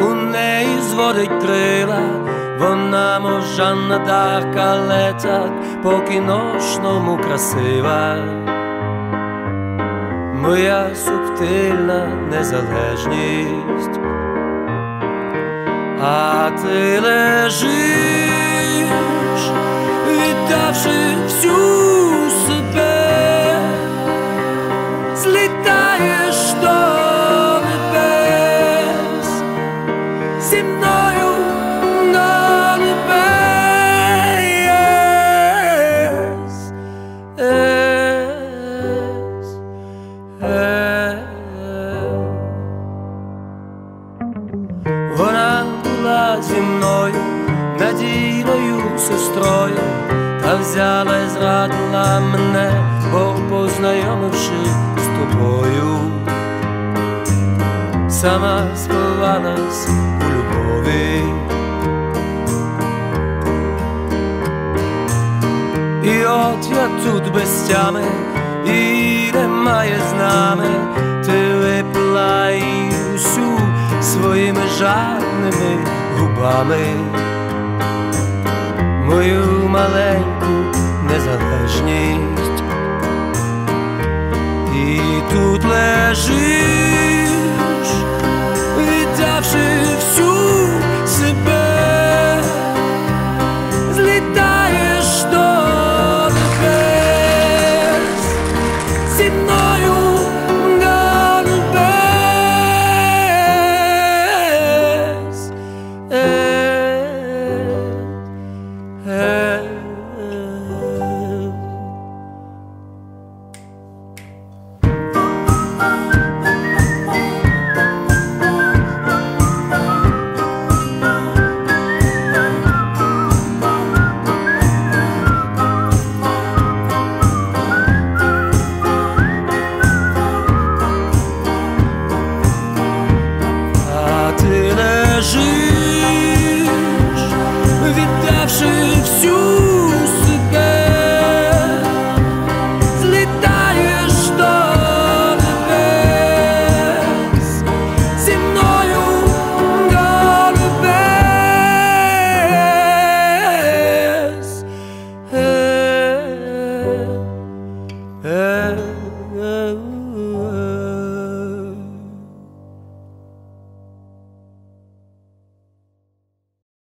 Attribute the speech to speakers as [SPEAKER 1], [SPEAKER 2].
[SPEAKER 1] у неї зводить крила, вона можна дарк, але так по кіношному красива, моя субтильна незалежність, а ти лежиш, віддавши всю взяла і зрадила мене, бо познайомивши з тобою, сама сховалась у любові. І от я тут без тями, і немає з нами, ти випила її усю своїми жадними губами, тут лежиш, віддавши всю себе, злітаєш до небес